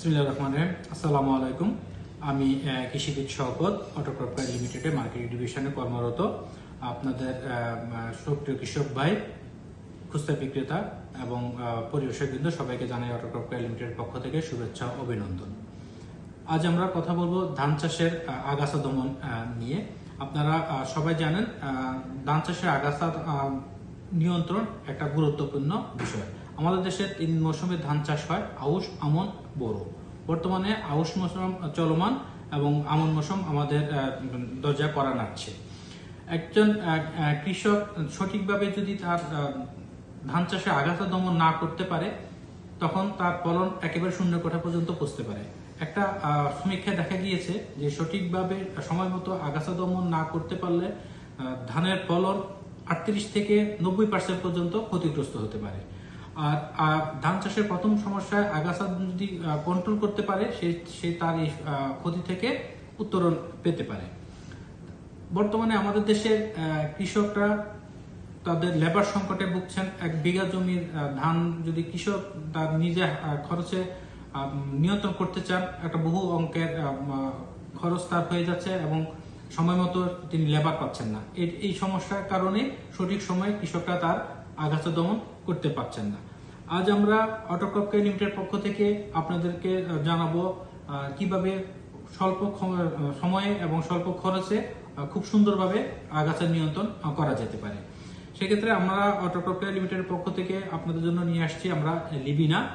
বিসমিল্লাহির রহমানির রহিম। আসসালামু আলাইকুম। আমি কৃষিবিদ শওকত অটোক্রপ লিমিটেডে মার্কেটিং ডিভিশনে কর্মরত আপনাদের সুপ্রিয় কৃষক ভাই খুচরা বিক্রেতা এবং আহ, পরিবেশক বৃন্দ সবাইকে জানাই অটোক্রপ প্রাইভেট লিমিটেডের পক্ষ থেকে শুভেচ্ছা অভিনন্দন। আজ আমরা কথা বলব ধান চাষের আগাছা দমন নিয়ে। আপনারা সবাই জানেন ধান চাষের আগাছা নিয়ন্ত্রণ একটা গুরুত্বপূর্ণ বিষয়। আমাদের দেশে তিন মৌসুমে ধান চাষ হয়, আউশ, আমন, বোরো। বর্তমানে আউশ মৌসুম চলমান এবং আমন মৌসুম আমাদের দরজা করা নাড়ছে একজন কৃষক সঠিকভাবে যদি তার ধান চাষে আগাছা দমন না করতে পারে, তখন তার ফলন একেবারে শূন্য কোঠা পর্যন্ত পৌঁছতে পারে। একটা সমীক্ষায় দেখা গিয়েছে যে সঠিকভাবে সময় মতো আগাছা দমন না করতে পারলে ধানের ফলন আটত্রিশ থেকে নব্বই পার্সেন্ট পর্যন্ত ক্ষতিগ্রস্ত হতে পারে। আর ধান চাষের প্রথম সমস্যায় আগাছা যদি কন্ট্রোল করতে পারে, সে সে তার এই ক্ষতি থেকে উত্তরণ পেতে পারে। বর্তমানে আমাদের দেশের কৃষকরা তাদের লেবার সংকটে ভুগছেন। এক বিঘা জমির ধান যদি কৃষক তার নিজে খরচে নিয়ন্ত্রণ করতে চান, একটা বহু অঙ্কের খরচ তার হয়ে যাচ্ছে এবং সময় মতো তিনি লেবার পাচ্ছেন না। এই- সমস্যার কারণে সঠিক সময়ে কৃষকরা তার আগাছা দমন করতে পারছেন না। আজ আমরা অটোক্রপকে লিমিটেড পক্ষ থেকে আপনাদেরকে জানাব কীভাবে স্বল্প সময়ে এবং স্বল্প খরচে খুব সুন্দরভাবে আগাছা নিয়ন্ত্রণ করা যেতে পারে। সেক্ষেত্রে আমরা অটোক্রপকে লিমিটেডের পক্ষ থেকে আপনাদের জন্য নিয়ে আসছি আমরা লিবিনা।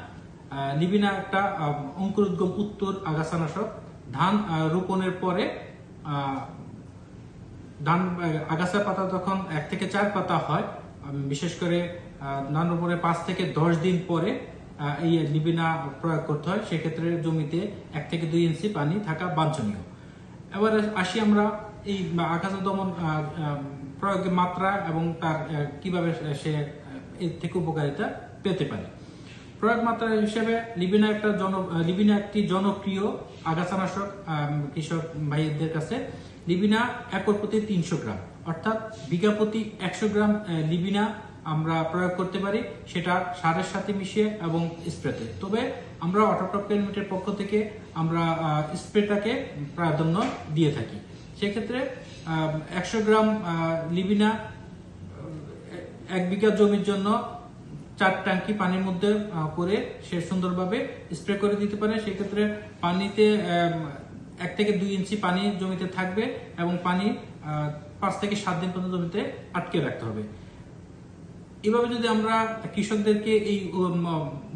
লিবিনা একটা অঙ্কুরোদ্গম উত্তর আগাছানাশক। ধান রোপণের পরে ধান আগাছা পাতা যখন এক থেকে চার পাতা হয় বিশেষ করে ধান রোপণের পাঁচ থেকে দশ দিন পরে এই লিবিনা প্রয়োগ করতে হয়, সেক্ষেত্রে জমিতে এক থেকে দুই ইঞ্চি পানি থাকা বাঞ্ছনীয়। এবার আসি আমরা এই আগাছা দমন প্রয়োগের মাত্রা এবং তার কীভাবে সে এর থেকে উপকারিতা পেতে পারে। প্রয়োগ মাত্রা হিসেবে লিবিনা একটা জন লিবিনা একটি জনপ্রিয় আগাছানাশক কৃষক ভাইদের কাছে লিবিনা একর প্রতি তিনশো গ্রাম। অর্থাৎ বিঘা প্রতি একশো গ্রাম লিবিনা আমরা প্রয়োগ করতে পারি, সেটা সারের সাথে মিশিয়ে এবং স্প্রেতে। তবে আমরা অটোক্রপ লিমিটের পক্ষ থেকে আমরা স্প্রেটাকে প্রাধান্য দিয়ে থাকি। সেক্ষেত্রে একশো গ্রাম লিবিনা এক বিঘা জমির জন্য চার ট্যাঙ্কি পানির মধ্যে করে সে সুন্দরভাবে স্প্রে করে দিতে পারে। সেক্ষেত্রে পানিতে এক থেকে দুই ইঞ্চি পানি জমিতে থাকবে এবং পানি পাঁচ থেকে সাত দিন পর্যন্ত জমিতে আটকে রাখতে হবে। এভাবে যদি আমরা কৃষকদেরকে এই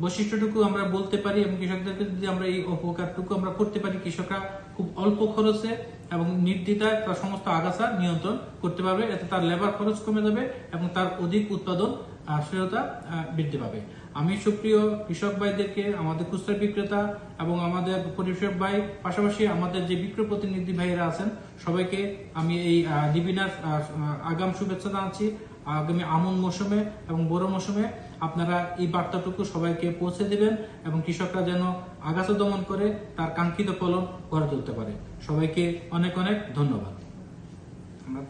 বৈশিষ্ট্যটুকু আমরা বলতে পারি এবং কৃষকদেরকে যদি আমরা এই উপকারটুকু আমরা করতে পারি, কৃষকরা খুব অল্প খরচে এবং নির্দ্বিধায় তার সমস্ত আগাছা নিয়ন্ত্রণ করতে পারবে। এতে তার লেবার খরচ কমে যাবে এবং তার অধিক উৎপাদন আশ্রয়তা বৃদ্ধি পাবে। আমি সুপ্রিয় কৃষক ভাইদেরকে আমাদের খুচরা বিক্রেতা এবং আমাদের পরিবেশক ভাই পাশাপাশি আমাদের যে বিক্রয় প্রতিনিধি ভাইয়েরা আছেন সবাইকে আমি এই আহ, লিবিনার আগাম শুভেচ্ছা জানাচ্ছি। আগামী আমন মৌসুমে এবং বড় মৌসুমে আপনারা এই বার্তাটুকু সবাইকে পৌঁছে দেবেন এবং কৃষকরা যেন আগাছা দমন করে তার কাঙ্ক্ষিত ফলন গড়ে তুলতে পারে। সবাইকে অনেক অনেক ধন্যবাদ। আমরা